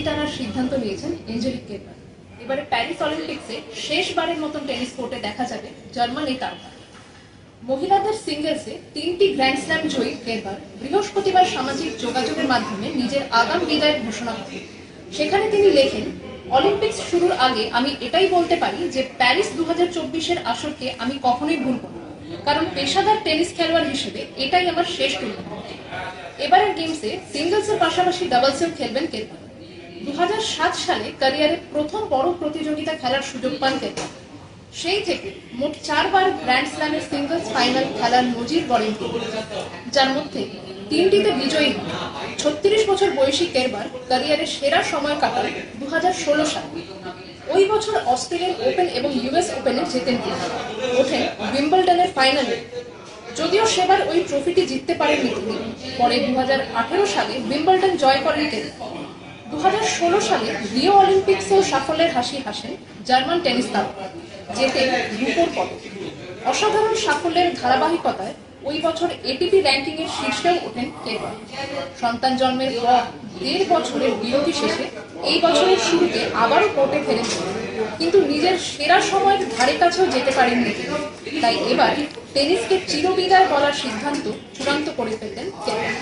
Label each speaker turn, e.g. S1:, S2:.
S1: গতি টানার সিদ্ধান্ত নিয়েছেন এঞ্জেলিক কেরবার এবারে প্যারিস অলিম্পিক্সে শেষবারের মতন টেনিস কোর্টে দেখা যাবে জার্মান তারকা মহিলাদের সিঙ্গেলসে তিনটি গ্র্যান্ড স্ল্যাম জয়ী কেরবার বৃহস্পতিবার সামাজিক যোগাযোগের মাধ্যমে নিজের আগাম বিদায়ের ঘোষণা করেন। সেখানে তিনি লেখেন অলিম্পিক্স শুরুর আগে আমি এটাই বলতে পারি যে প্যারিস দু হাজার চব্বিশের আসরকে আমি কখনোই ভুলব না। কারণ পেশাদার টেনিস খেলোয়াড় হিসেবে এটাই আমার শেষ টুর্নামেন্ট এবারের গেমসে সিঙ্গলসের পাশাপাশি ডাবলসেও খেলবেন কেরবার দু হাজার সাত সালে ক্যারিয়ারে প্রথম বড় প্রতিযোগিতা খেলার সুযোগ পান কেরবার সেই থেকে মোট চারবার গ্র্যান্ড স্ল্যামের সিঙ্গলস ফাইনাল খেলার নজির গড়েন তিনি, যার মধ্যে তিনটিতে বিজয়ী ছত্রিশ বছর বয়সী কেরবার ক্যারিয়ারের সেরা সময় কাটান দু সালে। ওই বছর অস্ট্রেলিয়ান ওপেন এবং ইউএস ওপেনে জেতেন তিনি। ওঠেন উইম্বলডনের ফাইনালে যদিও সেবার ওই ট্রফিটি জিততে পারেননি তিনি, পরে দু হাজার আঠারো সালে উইম্বলডন জয় করেন কেরবার দু হাজার ষোলো সালে রিও অলিম্পিক্সেও সাফল্যের হাসি হাসেন জার্মান টেনিস তারকা, জেতে রূপোর পদক। অসাধারণ সাফল্যের ধারাবাহিকতায় ওই বছর এটিপি র্যাঙ্কিং এর শীর্ষেও ওঠেন কেরবার সন্তান জন্মের পর দেড় বছরের বিরতি শেষে এই বছরের শুরুতে আবারও কোর্টে ফেরেন কিন্তু নিজের সেরা সময়ের ধারে কাছেও যেতে পারেননি তাই এবার টেনিসকে চিরবিদায় বলার সিদ্ধান্ত চূড়ান্ত করে ফেললেন কেরবার